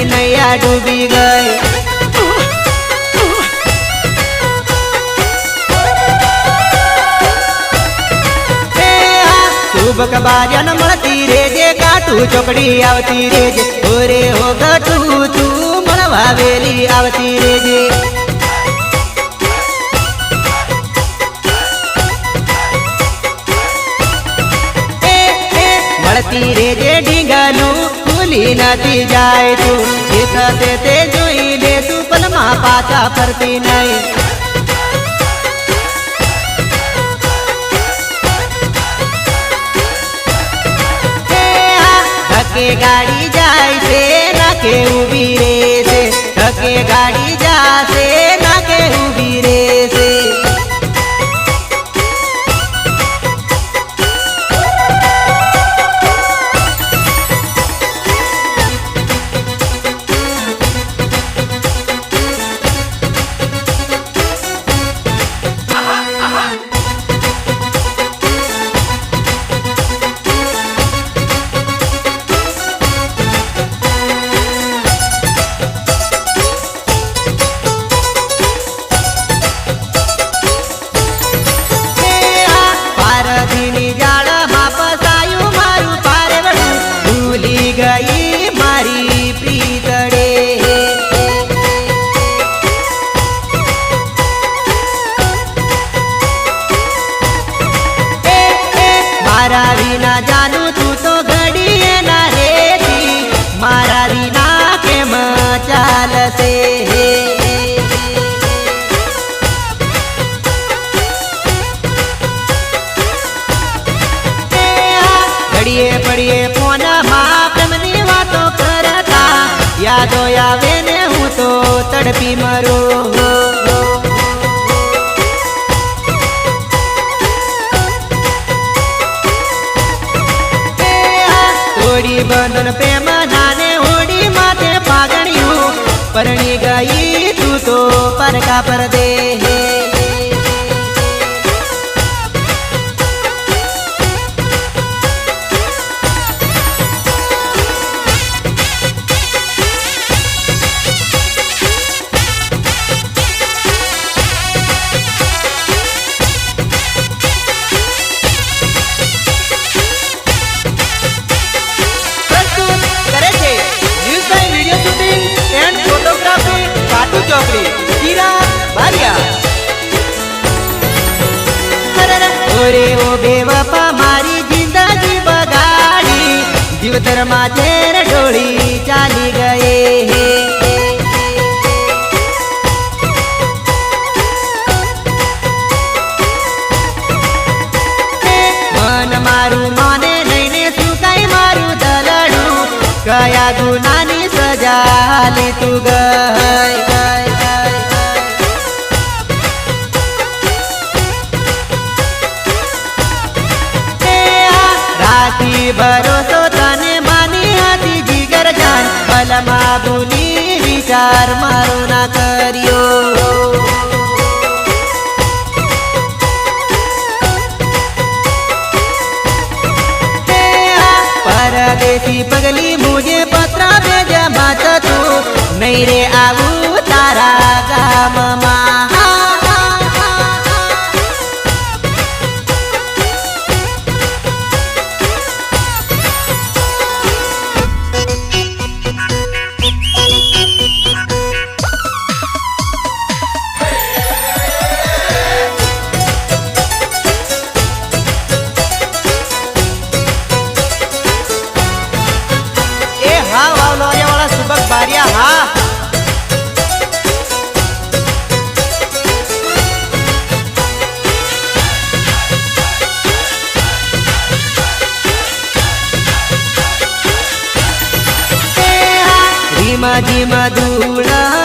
નૈયા ડૂબી ગઈ. શુભક બાર્યન મળતી રેજે કાટું ચોકડી આવતી રેજે. ઓરે હો ગટુ તું મળવા વેલી આવતી રેજે. એ, એ, મળતી રેજે ઢીંગલું ભૂલી નથી જાય તું. તે જોઈ લે તું પલમાં પાછા ફરતી નહીં. યાદો આવે ને હું તો તડપી મરું. તોડી બંધન પ્રેમ નાને હોડી માથે પાગણ્યું. પરણી ગઈ તું તો પરકા પર જીવતરમાં તેર ઢોળી ચાલી ગયે મન મારું માને લઈને શું કઈ મારું સજા લીધું ગઈ હતી જીગર જાન. પલમાં ભૂલી વિચાર મારો ના કર્યો. પરદેશી પગલી મુજે પત્ર ભેજ મત તું. નહીં રે આવું તારા ગામમાં. ધીમા ધીમા ધૂળ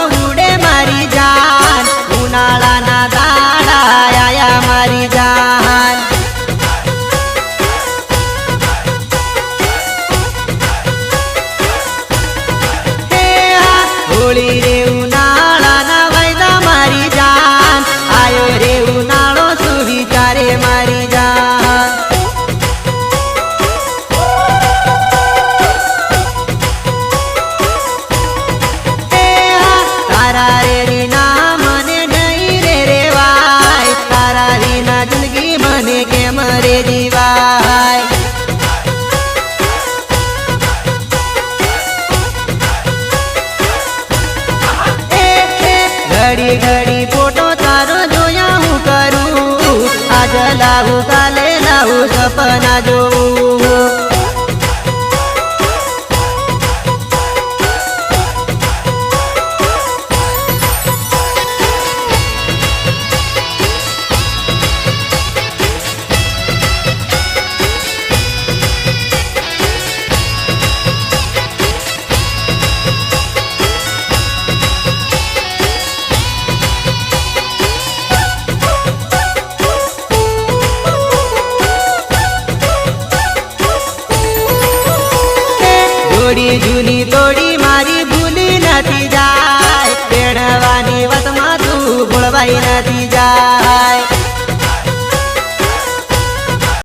તારા રે વિના મને નહીં રે રેવાય. તારા વિના જિંદગી મને કેમ રે જીવાય? ઘડી ઘડી ફોટો તારો જોયા હું કરું. આજ લાવું કાલે લાવું સપના જોઉં જોડી જૂની તોડી મારી ભૂલી નથી જાય. પેણવાની વતમાં તું ભૂલવાઈ નથી જાય.